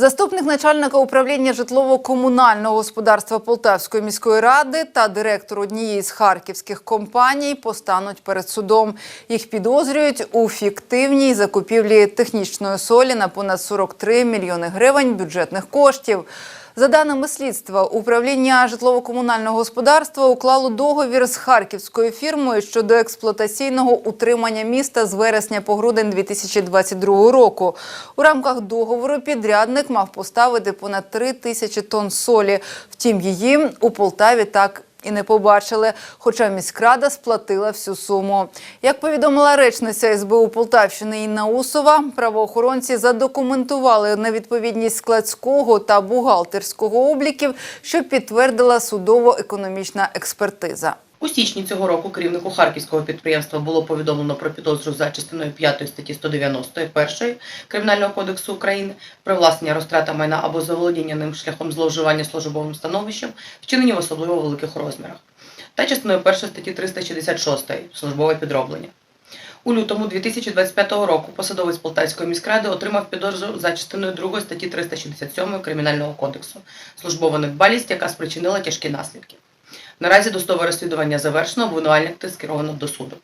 Заступник начальника управління житлово-комунального господарства Полтавської міської ради та директор однієї з харківських компаній постануть перед судом. Їх підозрюють у фіктивній закупівлі технічної солі на понад 43 мільйони гривень бюджетних коштів. За даними слідства, управління житлово-комунального господарства уклало договір з харківською фірмою щодо експлуатаційного утримання міста з вересня по грудень 2022 року. У рамках договору підрядник мав поставити понад 3 тисячі тонн солі. Втім, її у Полтаві так і не побачили, хоча міськрада сплатила всю суму. Як повідомила речниця СБУ Полтавщини Інна Усова, правоохоронці задокументували невідповідність складського та бухгалтерського обліків, що підтвердила судово-економічна експертиза. У січні цього року керівнику харківського підприємства було повідомлено про підозру за частиною 5 статті 191 Кримінального кодексу України привласнення розтрата майна або заволодіння ним шляхом зловживання службовим становищем, вчинені в особливо великих розмірах, та частиною 1 статті 366 службове підроблення. У лютому 2025 року посадовець Полтавської міськради отримав підозру за частиною 2 статті 367 Кримінального кодексу службова недбалість, яка спричинила тяжкі наслідки. Наразі досудове розслідування завершено, обвинувальник скеровано до суду.